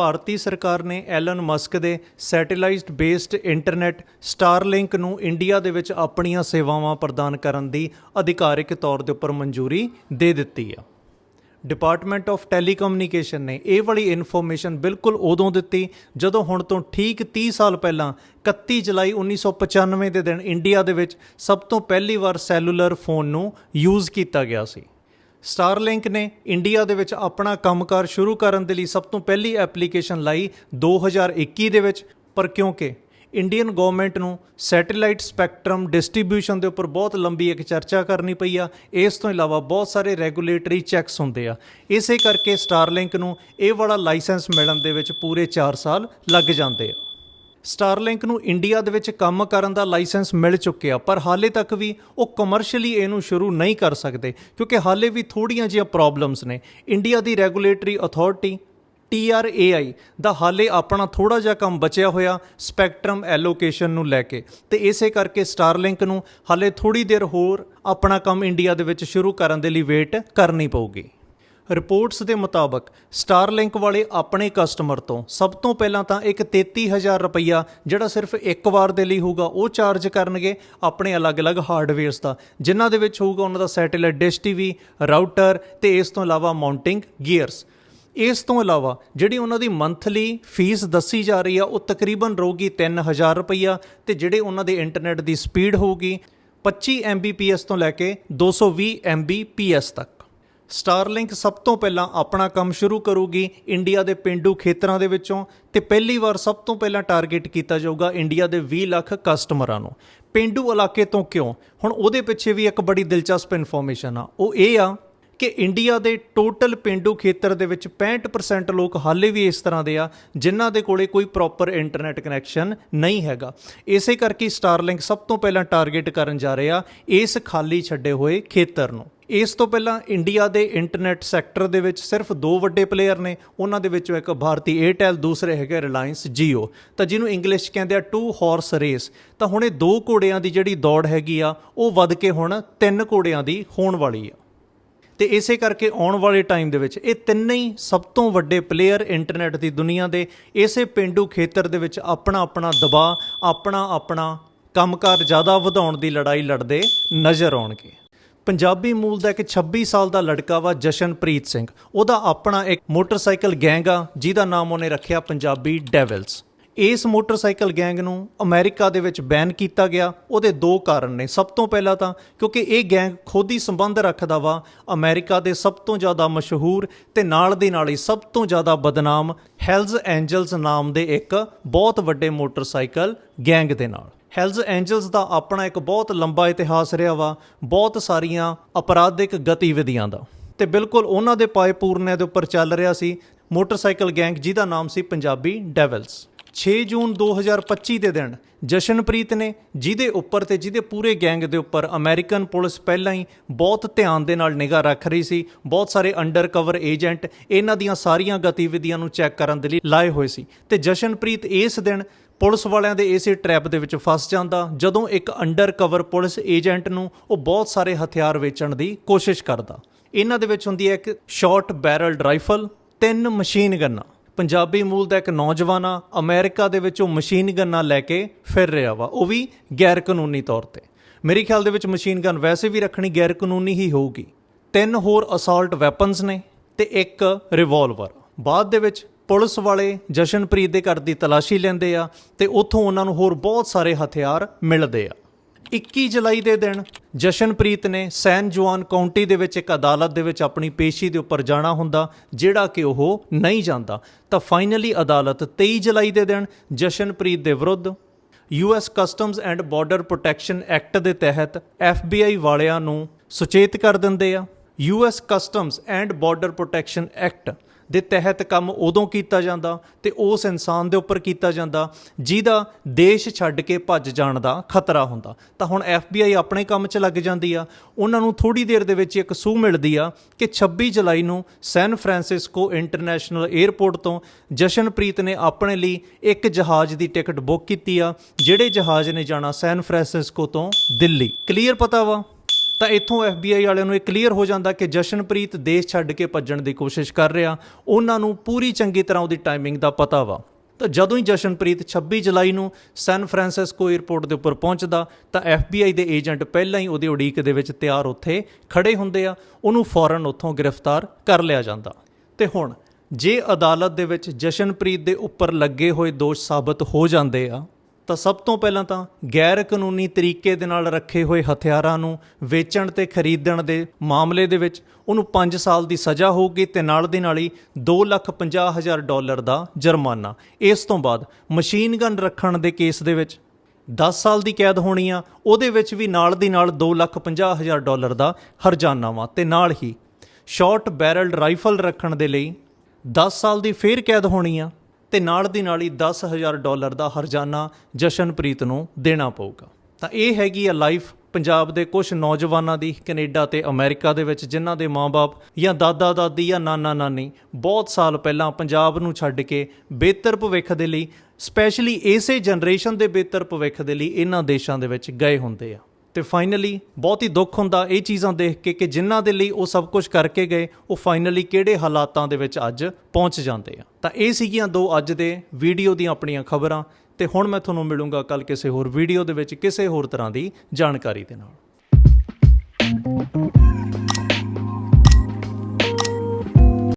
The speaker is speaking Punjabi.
ਭਾਰਤੀ ਸਰਕਾਰ ਨੇ ਐਲਨ ਮਸਕ ਦੇ ਸੈਟੇਲਾਈਟ ਬੇਸਡ ਇੰਟਰਨੈਟ ਸਟਾਰਲਿੰਕ ਨੂੰ ਇੰਡੀਆ ਦੇ ਵਿੱਚ ਆਪਣੀਆਂ ਸੇਵਾਵਾਂ ਪ੍ਰਦਾਨ ਕਰਨ ਦੀ ਅਧਿਕਾਰਿਕ ਤੌਰ ਦੇ ਉੱਪਰ ਮਨਜ਼ੂਰੀ ਦੇ ਦਿੱਤੀ ਆ। ਡਿਪਾਰਟਮੈਂਟ ਆਫ ਟੈਲੀਕਮਿਊਨੀਕੇਸ਼ਨ ਨੇ ਇਹ ਵਾਲੀ ਇਨਫੋਰਮੇਸ਼ਨ ਬਿਲਕੁਲ ਉਦੋਂ ਦਿੱਤੀ ਜਦੋਂ ਹੁਣ ਤੋਂ ਠੀਕ 30 ਸਾਲ ਪਹਿਲਾਂ 31 ਜੁਲਾਈ 1995 ਦੇ ਦਿਨ ਇੰਡੀਆ ਦੇ ਵਿੱਚ ਸਭ ਤੋਂ ਪਹਿਲੀ ਵਾਰ ਸੈਲੂਲਰ ਫੋਨ ਨੂੰ ਯੂਜ਼ ਕੀਤਾ ਗਿਆ ਸੀ। ਸਟਾਰਲਿੰਕ ਨੇ ਇੰਡੀਆ ਦੇ ਵਿੱਚ ਆਪਣਾ ਕੰਮਕਾਰ ਸ਼ੁਰੂ ਕਰਨ ਦੇ ਲਈ ਸਭ ਤੋਂ ਪਹਿਲੀ ਐਪਲੀਕੇਸ਼ਨ ਲਾਈ 2021 ਦੇ ਵਿੱਚ। ਪਰ ਕਿਉਂਕਿ ਇੰਡੀਅਨ ਗਵਰਨਮੈਂਟ ਨੂੰ ਸੈਟੇਲਾਈਟ ਸਪੈਕਟਰਮ ਡਿਸਟ੍ਰੀਬਿਊਸ਼ਨ ਦੇ ਉੱਪਰ ਬਹੁਤ ਲੰਬੀ ਇੱਕ ਚਰਚਾ ਕਰਨੀ ਪਈ ਆ, ਇਸ ਤੋਂ ਇਲਾਵਾ ਬਹੁਤ ਸਾਰੇ ਰੈਗੂਲੇਟਰੀ ਚੈੱਕਸ ਹੁੰਦੇ ਆ। ਇਸੇ ਕਰਕੇ ਸਟਾਰਲਿੰਕ ਨੂੰ ਇਹ ਵਾਲਾ ਲਾਇਸੈਂਸ ਮਿਲਣ ਦੇ ਵਿੱਚ ਪੂਰੇ 4 ਸਾਲ ਲੱਗ ਜਾਂਦੇ ਆ। ਸਟਾਰਲਿੰਕ ਨੂੰ ਇੰਡੀਆ ਦੇ ਵਿੱਚ ਕੰਮ ਕਰਨ ਦਾ ਲਾਇਸੈਂਸ ਮਿਲ ਚੁੱਕਿਆ, ਪਰ ਹਾਲੇ ਤੱਕ ਵੀ ਉਹ ਕਮਰਸ਼ੀਅਲੀ ਇਹਨੂੰ ਸ਼ੁਰੂ ਨਹੀਂ ਕਰ ਸਕਦੇ, ਕਿਉਂਕਿ ਹਾਲੇ ਵੀ ਥੋੜੀਆਂ ਜਿਹੀਆਂ ਪ੍ਰੋਬਲਮਸ ਨੇ। ਇੰਡੀਆ ਦੀ ਰੈਗੂਲੇਟਰੀ ਅਥਾਰਟੀ TRAI ਦਾ ਹਾਲੇ ਆਪਣਾ ਥੋੜਾ ਜਿਹਾ ਕੰਮ ਬਚਿਆ ਹੋਇਆ ਸਪੈਕਟਰਮ ਐਲੋਕੇਸ਼ਨ ਨੂੰ ਲੈ ਕੇ। ਤੇ ਇਸੇ ਕਰਕੇ ਸਟਾਰਲਿੰਕ ਨੂੰ ਹਾਲੇ ਥੋੜੀ ਦੇਰ ਹੋਰ ਆਪਣਾ ਕੰਮ ਇੰਡੀਆ ਦੇ ਵਿੱਚ ਸ਼ੁਰੂ ਕਰਨ ਦੇ ਲਈ ਵੇਟ ਕਰਨੀ ਪਊਗੀ। ਰਿਪੋਰਟਸ ਦੇ ਮੁਤਾਬਕ ਸਟਾਰਲਿੰਕ ਵਾਲੇ ਆਪਣੇ ਕਸਟਮਰ ਤੋਂ ਸਭ ਤੋਂ ਪਹਿਲਾਂ ਤਾਂ ਇੱਕ 33000 ਰੁਪਈਆ ਜਿਹੜਾ ਸਿਰਫ ਇੱਕ ਵਾਰ ਦੇ ਲਈ ਹੋਊਗਾ, ਉਹ ਚਾਰਜ ਕਰਨਗੇ ਆਪਣੇ ਅਲੱਗ-ਅਲੱਗ ਹਾਰਡਵੇਅਰਸ ਦਾ, ਜਿਨ੍ਹਾਂ ਦੇ ਵਿੱਚ ਹੋਊਗਾ ਉਹਨਾਂ ਦਾ ਸੈਟੇਲਾਈਟ ਡਿਸ਼ ਟੀਵੀ, ਰਾਊਟਰ ਤੇ ਇਸ ਤੋਂ ਇਲਾਵਾ ਮਾਊਂਟਿੰਗ ਗੀਅਰਸ। ਇਸ ਤੋਂ ਇਲਾਵਾ ਜਿਹੜੀ ਉਹਨਾਂ ਦੀ ਮੰਥਲੀ ਫੀਸ ਦੱਸੀ ਜਾ ਰਹੀ ਆ, ਉਹ ਤਕਰੀਬਨ ਰਹੂਗੀ 3000 ਰੁਪਈਆ ਤੇ ਜਿਹੜੇ ਉਹਨਾਂ ਦੇ ਇੰਟਰਨੈਟ ਦੀ ਸਪੀਡ ਹੋਊਗੀ 25 Mbps ਤੋਂ ਲੈ ਕੇ 220 Mbps ਤੱਕ। ਸਟਾਰਲਿੰਕ ਸਭ ਤੋਂ ਪਹਿਲਾਂ ਆਪਣਾ ਕੰਮ ਸ਼ੁਰੂ ਕਰੂਗੀ ਇੰਡੀਆ ਦੇ ਪਿੰਡੂ ਖੇਤਰਾਂ ਦੇ ਵਿੱਚੋਂ ਤੇ ਪਹਿਲੀ ਵਾਰ ਸਭ ਤੋਂ ਪਹਿਲਾਂ ਟਾਰਗੇਟ ਕੀਤਾ ਜਾਊਗਾ ਇੰਡੀਆ ਦੇ 20 ਲੱਖ ਕਸਟਮਰਾਂ ਨੂੰ। ਪਿੰਡੂ ਇਲਾਕੇ ਤੋਂ ਕਿਉਂ? ਹੁਣ ਉਹਦੇ ਪਿੱਛੇ ਵੀ ਇੱਕ ਬੜੀ ਦਿਲਚਸਪ ਇਨਫੋਰਮੇਸ਼ਨ ਆ। ਉਹ ਇਹ ਆ ਕਿ ਇੰਡੀਆ ਦੇ ਟੋਟਲ ਪਿੰਡੂ ਖੇਤਰ ਦੇ ਵਿੱਚ 65% ਲੋਕ ਹਾਲੇ ਵੀ ਇਸ ਤਰ੍ਹਾਂ ਦੇ ਆ, ਜਿਨ੍ਹਾਂ ਦੇ ਕੋਲੇ ਕੋਈ ਪ੍ਰੋਪਰ ਇੰਟਰਨੈਟ ਕਨੈਕਸ਼ਨ ਨਹੀਂ ਹੈਗਾ। ਇਸੇ ਕਰਕੇ ਸਟਾਰਲਿੰਕ ਸਭ ਤੋਂ ਪਹਿਲਾਂ ਟਾਰਗੇਟ ਕਰਨ ਜਾ ਰਿਹਾ ਇਸ ਖਾਲੀ ਛੱਡੇ ਹੋਏ ਖੇਤਰ ਨੂੰ। ਇਸ ਤੋਂ ਪਹਿਲਾਂ ਇੰਡੀਆ ਦੇ ਇੰਟਰਨੈਟ ਸੈਕਟਰ ਦੇ ਵਿੱਚ ਸਿਰਫ ਦੋ ਵੱਡੇ ਪਲੇਅਰ ਨੇ, ਉਹਨਾਂ ਦੇ ਵਿੱਚੋਂ ਇੱਕ ਭਾਰਤੀ ਏਅਰਟੈਲ ਦੂਸਰੇ ਹੈਗੇ ਰਿਲਾਇੰਸ Jio ਤਾਂ ਜਿਹਨੂੰ ਇੰਗਲਿਸ਼ 'ਚ ਕਹਿੰਦੇ ਆ ਟੂ ਹਾਰਸ ਰੇਸ ਤਾਂ ਹੁਣ ਇਹ ਦੋ ਘੋੜਿਆਂ ਦੀ ਜਿਹੜੀ ਦੌੜ ਹੈਗੀ ਆ, ਉਹ ਵੱਧ ਕੇ ਹੁਣ ਤਿੰਨ ਘੋੜਿਆਂ ਦੀ ਹੋਣ ਵਾਲੀ ਆ। ਤੇ ਇਸੇ ਕਰਕੇ ਆਉਣ ਵਾਲੇ ਟਾਈਮ ਦੇ ਵਿੱਚ ਇਹ ਤਿੰਨੇ ਹੀ ਸਭ ਤੋਂ ਵੱਡੇ ਪਲੇਅਰ ਇੰਟਰਨੈਟ ਦੀ ਦੁਨੀਆ ਦੇ ਇਸੇ ਪਿੰਡੂ ਖੇਤਰ ਦੇ ਵਿੱਚ ਆਪਣਾ ਆਪਣਾ ਦਬਾਅ ਆਪਣਾ ਆਪਣਾ ਕੰਮਕਾਰ ਜ਼ਿਆਦਾ ਵਧਾਉਣ ਦੀ ਲੜਾਈ ਲੜਦੇ ਨਜ਼ਰ ਆਉਣਗੇ। ਪੰਜਾਬੀ ਮੂਲ ਦਾ ਇੱਕ 26 ਸਾਲ ਦਾ ਲੜਕਾ ਵਾ ਜਸ਼ਨਪ੍ਰੀਤ ਸਿੰਘ। ਉਹਦਾ ਆਪਣਾ ਇੱਕ ਮੋਟਰਸਾਈਕਲ ਗੈਂਗ ਆ, ਜਿਹਦਾ ਨਾਮ ਉਹਨੇ ਰੱਖਿਆ ਪੰਜਾਬੀ ਡੈਵਲਸ। ਇਸ ਮੋਟਰਸਾਈਕਲ ਗੈਂਗ ਨੂੰ ਅਮਰੀਕਾ ਦੇ ਵਿੱਚ ਬੈਨ ਕੀਤਾ ਗਿਆ। ਉਹਦੇ ਦੋ ਕਾਰਨ ਨੇ। ਸਭ ਤੋਂ ਪਹਿਲਾਂ ਤਾਂ ਕਿਉਂਕਿ ਇਹ ਗੈਂਗ ਖੁਦ ਹੀ ਸੰਬੰਧ ਰੱਖਦਾ ਵਾ, ਅਮਰੀਕਾ ਦੇ ਸਭ ਤੋਂ ਜ਼ਿਆਦਾ ਮਸ਼ਹੂਰ ਤੇ ਨਾਲ ਦੇ ਨਾਲ ਹੀ ਸਭ ਤੋਂ ਜ਼ਿਆਦਾ ਬਦਨਾਮ ਹੈਲਜ਼ ਐਂਜਲਸ ਨਾਮ ਦੇ ਇੱਕ ਬਹੁਤ ਵੱਡੇ ਮੋਟਰਸਾਈਕਲ ਗੈਂਗ ਦੇ ਨਾਲ। ਹੈਲਜ਼ ਐਂਜਲਸ ਦਾ ਆਪਣਾ ਇੱਕ ਬਹੁਤ ਲੰਬਾ ਇਤਿਹਾਸ ਰਿਹਾ ਵਾ, ਬਹੁਤ ਸਾਰੀਆਂ ਅਪਰਾਧਿਕ ਗਤੀਵਿਧੀਆਂ ਦਾ। ਤੇ ਬਿਲਕੁਲ ਉਹਨਾਂ ਦੇ ਪਾਏ ਪੂਰਨੇ ਦੇ ਉੱਪਰ ਚੱਲ ਰਿਹਾ ਸੀ ਮੋਟਰਸਾਈਕਲ ਗੈਂਗ, ਜਿਹਦਾ ਨਾਮ ਸੀ ਪੰਜਾਬੀ ਡੈਵਲਸ 6 ਜੂਨ 2025 ਦੇ ਦਿਨ ਜਸ਼ਨਪ੍ਰੀਤ ਨੇ ਜਿਹਦੇ ਉੱਪਰ ਤੇ ਜਿਹਦੇ ਪੂਰੇ ਗੈਂਗ ਦੇ ਉੱਪਰ ਅਮਰੀਕਨ ਪੁਲਿਸ ਪਹਿਲਾਂ ਹੀ ਬਹੁਤ ਧਿਆਨ ਦੇ ਨਾਲ ਨਿਗਾਹ ਰੱਖ ਰਹੀ ਸੀ, ਬਹੁਤ ਸਾਰੇ ਅੰਡਰਕਵਰ ਏਜੰਟ ਇਹਨਾਂ ਦੀਆਂ ਸਾਰੀਆਂ ਗਤੀਵਿਧੀਆਂ ਨੂੰ ਚੈੱਕ ਕਰਨ ਦੇ ਲਈ ਲਾਏ ਹੋਏ ਸੀ। ਤੇ ਜਸ਼ਨਪ੍ਰੀਤ ਇਸ ਦਿਨ ਪੁਲਿਸ ਵਾਲਿਆਂ ਦੇ ਇਸੇ ਟ੍ਰੈਪ ਦੇ ਵਿੱਚ ਫਸ ਜਾਂਦਾ। ਜਦੋਂ ਇੱਕ ਅੰਡਰ ਕਵਰ ਪੁਲਿਸ ਏਜੰਟ ਨੂੰ ਉਹ ਬਹੁਤ ਸਾਰੇ ਹਥਿਆਰ ਵੇਚਣ ਦੀ ਕੋਸ਼ਿਸ਼ ਕਰਦਾ। ਇਹਨਾਂ ਦੇ ਵਿੱਚ ਹੁੰਦੀ ਹੈ ਇੱਕ ਸ਼ਾਰਟ ਬੈਰਲਡ ਰਾਈਫਲ ਤਿੰਨ ਮਸ਼ੀਨ ਗੰਨਾਂ। ਪੰਜਾਬੀ ਮੂਲ ਦਾ ਇੱਕ ਨੌਜਵਾਨ ਆ ਅਮਰੀਕਾ ਦੇ ਵਿੱਚ ਉਹ ਮਸ਼ੀਨ ਗੰਨਾਂ ਲੈ ਕੇ ਫਿਰ ਰਿਹਾ ਵਾ। ਉਹ ਵੀ ਗੈਰ ਕਾਨੂੰਨੀ ਤੌਰ ਤੇ। ਮੇਰੇ ਖਿਆਲ ਦੇ ਵਿੱਚ ਮਸ਼ੀਨ ਗਨ ਵੈਸੇ ਵੀ ਰੱਖਣੀ ਗੈਰ ਕਾਨੂੰਨੀ ਹੀ ਹੋਊਗੀ। ਤਿੰਨ ਹੋਰ ਅਸਾਲਟ ਵੈਪਨਸ ਨੇ ਤੇ ਇੱਕ ਰਿਵਾਲਵਰ ਬਾਅਦ ਦੇ ਵਿੱਚ ਪੁਲਿਸ ਵਾਲੇ ਜਸ਼ਨਪ੍ਰੀਤ ਦੇ ਘਰ ਦੀ ਤਲਾਸ਼ੀ ਲੈਂਦੇ ਆ ਤੇ ਉੱਥੋਂ ਉਹਨਾਂ ਨੂੰ ਹੋਰ ਬਹੁਤ ਸਾਰੇ ਹਥਿਆਰ ਮਿਲਦੇ ਆ। 21 ਜੁਲਾਈ ਦੇ ਦਿਨ ਜਸ਼ਨਪ੍ਰੀਤ ਨੇ ਸੈਨ ਜੁਆਨ ਕਾਉਂਟੀ ਦੇ ਵਿੱਚ ਇੱਕ ਅਦਾਲਤ ਦੇ ਵਿੱਚ ਆਪਣੀ ਪੇਸ਼ੀ ਦੇ ਉੱਪਰ ਜਾਣਾ ਹੁੰਦਾ, ਜਿਹੜਾ ਕਿ ਉਹ ਨਹੀਂ ਜਾਂਦਾ। ਤਾਂ ਫਾਈਨਲੀ ਅਦਾਲਤ 23 ਜੁਲਾਈ ਦੇ ਦਿਨ ਜਸ਼ਨਪ੍ਰੀਤ ਦੇ ਵਿਰੁੱਧ US customs and border protection act ਦੇ ਤਹਿਤ FBI ਵਾਲਿਆਂ ਨੂੰ ਸੁਚੇਤ ਕਰ ਦਿੰਦੇ ਆ। US customs and border protection act ਦੇ ਤਹਿਤ ਕੰਮ ਉਦੋਂ ਕੀਤਾ ਜਾਂਦਾ ਤੇ ਉਸ ਇਨਸਾਨ ਦੇ ਉੱਪਰ ਕੀਤਾ ਜਾਂਦਾ, ਜਿਹਦਾ ਦੇਸ਼ ਛੱਡ ਕੇ ਭੱਜ ਜਾਣ ਦਾ ਖਤਰਾ ਹੁੰਦਾ। ਤਾਂ ਹੁਣ FBI ਆਪਣੇ ਕੰਮ 'ਚ ਲੱਗ ਜਾਂਦੀ ਆ। ਉਹਨਾਂ ਨੂੰ ਥੋੜੀ ਦੇਰ ਦੇ ਵਿੱਚ ਇੱਕ ਸੂਹ ਮਿਲਦੀ ਆ ਕਿ 26 ਜੁਲਾਈ ਨੂੰ ਸੈਨ ਫਰਾਂਸਿਸਕੋ ਇੰਟਰਨੈਸ਼ਨਲ 에ਅਰਪੋਰਟ ਤੋਂ ਜਸ਼ਨਪ੍ਰੀਤ ਨੇ ਆਪਣੇ ਲਈ ਇੱਕ ਜਹਾਜ਼ ਦੀ ਟਿਕਟ ਬੁੱਕ ਕੀਤੀ ਆ, ਜਿਹੜੇ ਜਹਾਜ਼ ਨੇ ਜਾਣਾ ਸੈਨ ਫਰਾਂਸਿਸਕੋ ਤੋਂ ਦਿੱਲੀ। ਕਲੀਅਰ ਪਤਾ ਵਾ? ਤਾਂ ਇੱਥੋਂ FBI ਵਾਲਿਆਂ ਨੂੰ ਇਹ ਕਲੀਅਰ ਹੋ ਜਾਂਦਾ ਕਿ ਜਸ਼ਨਪ੍ਰੀਤ ਦੇਸ਼ ਛੱਡ ਕੇ ਭੱਜਣ ਦੀ ਕੋਸ਼ਿਸ਼ ਕਰ ਰਿਹਾ। ਉਹਨਾਂ ਨੂੰ ਪੂਰੀ ਚੰਗੀ ਤਰ੍ਹਾਂ ਉਹਦੀ ਟਾਈਮਿੰਗ ਦਾ ਪਤਾ ਵਾ। ਤਾਂ ਜਦੋਂ ਹੀ ਜਸ਼ਨਪ੍ਰੀਤ 26 ਜੁਲਾਈ ਨੂੰ ਸੈਨ ਫਰਾਂਸਿਸਕੋ 에ਅਰਪੋਰਟ ਦੇ ਉੱਪਰ ਪਹੁੰਚਦਾ, ਤਾਂ FBI ਦੇ ਏਜੰਟ ਪਹਿਲਾਂ ਹੀ ਉਹਦੀ ਉਡੀਕ ਦੇ ਵਿੱਚ ਤਿਆਰ ਉੱਥੇ ਖੜੇ ਹੁੰਦੇ ਆ। ਉਹਨੂੰ ਫੌਰਨ ਉੱਥੋਂ ਗ੍ਰਿਫਤਾਰ ਕਰ ਲਿਆ ਜਾਂਦਾ। ਤੇ ਹੁਣ ਜੇ ਅਦਾਲਤ ਦੇ ਵਿੱਚ ਜਸ਼ਨਪ੍ਰੀਤ ਦੇ ਉੱਪਰ ਲੱਗੇ ਹੋਏ ਦੋਸ਼ ਸਾਬਤ ਹੋ ਜਾਂਦੇ ਆ ਤਾਂ ਸਭ ਤੋਂ ਪਹਿਲਾਂ ਤਾਂ ਗੈਰ ਕਾਨੂੰਨੀ ਤਰੀਕੇ ਦੇ ਨਾਲ ਰੱਖੇ ਹੋਏ ਹਥਿਆਰਾਂ ਨੂੰ ਵੇਚਣ ਤੇ ਖਰੀਦਣ ਦੇ ਮਾਮਲੇ ਦੇ ਵਿੱਚ ਉਹਨੂੰ 5 ਸਾਲ ਦੀ ਸਜ਼ਾ ਹੋਊਗੀ ਤੇ ਨਾਲ ਦੀ ਨਾਲ ਹੀ 250000 ਡਾਲਰ ਦਾ ਜੁਰਮਾਨਾ। ਇਸ ਤੋਂ ਬਾਅਦ ਮਸ਼ੀਨ ਗਨ ਰੱਖਣ ਦੇ ਕੇਸ ਦੇ ਵਿੱਚ 10 ਸਾਲ ਦੀ ਕੈਦ ਹੋਣੀ ਆ, ਉਹਦੇ ਵਿੱਚ ਵੀ ਨਾਲ ਦੀ ਨਾਲ 250000 ਡਾਲਰ ਦਾ ਹਰਜਾਨਾ ਵਾ ਤੇ ਨਾਲ ਹੀ ਸ਼ਾਰਟ ਬੈਰਲਡ ਰਾਈਫਲ ਰੱਖਣ ਦੇ ਲਈ 10 ਸਾਲ ਦੀ ਫੇਰ ਕੈਦ ਹੋਣੀ ਆ। ਤੇ ਨਾਲ ਦੀ ਨਾਲ ਹੀ 10000 ਡਾਲਰ ਦਾ ਹਰਜਾਨਾ ਜਸ਼ਨਪ੍ਰੀਤ ਨੂੰ ਦੇਣਾ ਪਊਗਾ। ਤਾਂ ਇਹ ਹੈਗੀ ਆ ਲਾਈਫ ਪੰਜਾਬ ਦੇ ਕੁਝ ਨੌਜਵਾਨਾਂ ਦੀ, ਕੈਨੇਡਾ ਤੇ ਅਮਰੀਕਾ ਦੇ ਵਿੱਚ, ਜਿਨ੍ਹਾਂ ਦੇ ਮਾਪੇ ਜਾਂ ਦਾਦਾ ਦਾਦੀ ਜਾਂ ਨਾਨਾ ਨਾਨੀ ਬਹੁਤ ਸਾਲ ਪਹਿਲਾਂ ਪੰਜਾਬ ਨੂੰ ਛੱਡ ਕੇ ਬਿਹਤਰ ਭਵਿੱਖ ਦੇ ਲਈ ਸਪੈਸ਼ਲੀ ਇਸੇ ਜਨਰੇਸ਼ਨ ਦੇ ਬਿਹਤਰ ਭਵਿੱਖ ਦੇ ਲਈ ਇਹਨਾਂ ਦੇਸ਼ਾਂ ਦੇ ਵਿੱਚ ਗਏ ਹੁੰਦੇ ਆ। ਤੇ ਫਾਈਨਲੀ ਬਹੁਤ ਹੀ ਦੁੱਖ ਹੁੰਦਾ ਇਹ ਚੀਜ਼ਾਂ ਦੇਖ ਕੇ ਕਿ ਜਿਨ੍ਹਾਂ ਦੇ ਲਈ ਉਹ ਸਭ ਕੁਝ ਕਰਕੇ ਗਏ, ਉਹ ਫਾਈਨਲੀ ਕਿਹੜੇ ਹਾਲਾਤਾਂ ਦੇ ਵਿੱਚ ਅੱਜ ਪਹੁੰਚ ਜਾਂਦੇ ਆ। ਤਾਂ ਇਹ ਸੀਗੀਆਂ ਦੋ ਅੱਜ ਦੇ ਵੀਡੀਓ ਦੀਆਂ ਆਪਣੀਆਂ ਖਬਰਾਂ ਤੇ ਹੁਣ ਮੈਂ ਤੁਹਾਨੂੰ ਮਿਲੂੰਗਾ ਕੱਲ ਕਿਸੇ ਹੋਰ ਵੀਡੀਓ ਦੇ ਵਿੱਚ ਕਿਸੇ ਹੋਰ ਤਰ੍ਹਾਂ ਦੀ ਜਾਣਕਾਰੀ ਦੇ ਨਾਲ।